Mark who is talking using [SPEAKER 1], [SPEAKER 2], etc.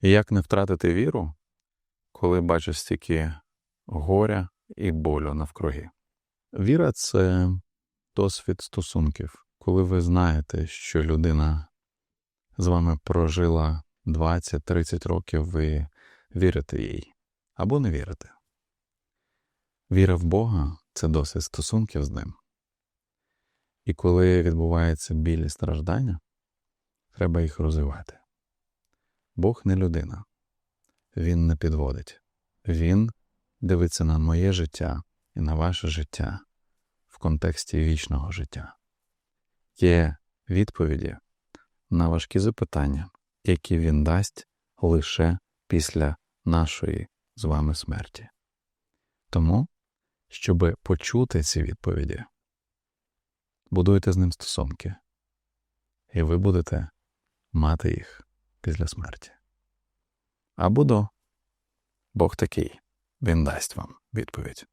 [SPEAKER 1] Як не втратити віру, коли бачиш стільки горя і болю навкруги? Віра це досвід стосунків, коли ви знаєте, що людина з вами прожила 20-30 років, ви вірите їй або не вірите. Віра в Бога це досвід стосунків з ним. І коли відбувається біль і страждання, треба їх розвивати. Бог не людина, Він не підводить. Він дивиться на моє життя і на ваше життя в контексті вічного життя. Є відповіді на важкі запитання, які він дасть лише після нашої з вами смерті. Тому, щоб почути ці відповіді, будуйте з ним стосунки, і ви будете мати їх після смерті. Або до Бог такий, він дасть вам відповідь.